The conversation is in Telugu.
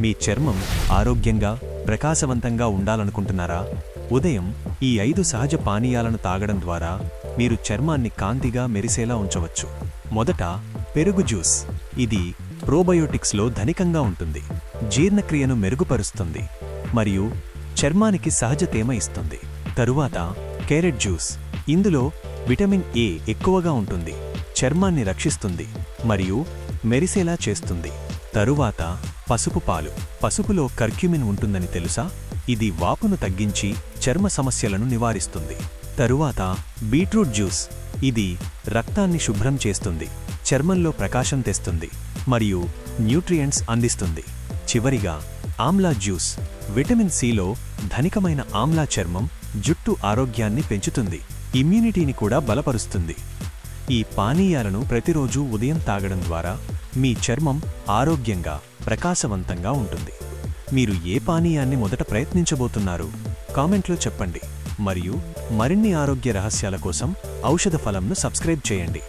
మీ చర్మం ఆరోగ్యంగా ప్రకాశవంతంగా ఉండాలనుకుంటున్నారా? ఉదయం ఈ ఐదు సహజ పానీయాలను తాగడం ద్వారా మీరు చర్మాన్ని కాంతిగా మెరిసేలా ఉంచవచ్చు. మొదట పెరుగు జ్యూస్. ఇది ప్రోబయోటిక్స్లో ధనికంగా ఉంటుంది. జీర్ణక్రియను మెరుగుపరుస్తుంది. మరియు చర్మానికి సహజ తేమ ఇస్తుంది. తరువాత క్యారెట్ జ్యూస్. ఇందులో విటమిన్ ఏ ఎక్కువగా ఉంటుంది. చర్మాన్ని రక్షిస్తుంది. మరియు మెరిసేలా చేస్తుంది. తరువాత పసుపు పాలు. పసుపులో కర్క్యుమిన్ ఉంటుందని తెలుసా? ఇది వాపును తగ్గించి చర్మ సమస్యలను నివారిస్తుంది. తరువాత బీట్రూట్ జ్యూస్. ఇది రక్తాన్ని శుభ్రం చేస్తుంది. చర్మంలో ప్రకాశం తెస్తుంది. మరియు న్యూట్రియంట్స్ అందిస్తుంది. చివరిగా ఆమ్లా జ్యూస్. విటమిన్ సిలో ధనికమైన ఆమ్లా చర్మం జుట్టు ఆరోగ్యాన్ని పెంచుతుంది. ఇమ్యూనిటీని కూడా బలపరుస్తుంది. ఈ పానీయాలను ప్రతిరోజు ఉదయం తాగడం ద్వారా మీ చర్మం ఆరోగ్యంగా ప్రకాశవంతంగా ఉంటుంది. మీరు ఏ పానీయాన్ని మొదట ప్రయత్నించబోతున్నారు? కామెంట్లో చెప్పండి. మరియు మరిన్ని ఆరోగ్య రహస్యాల కోసం ఔషధ ఫలంను సబ్స్క్రైబ్ చేయండి.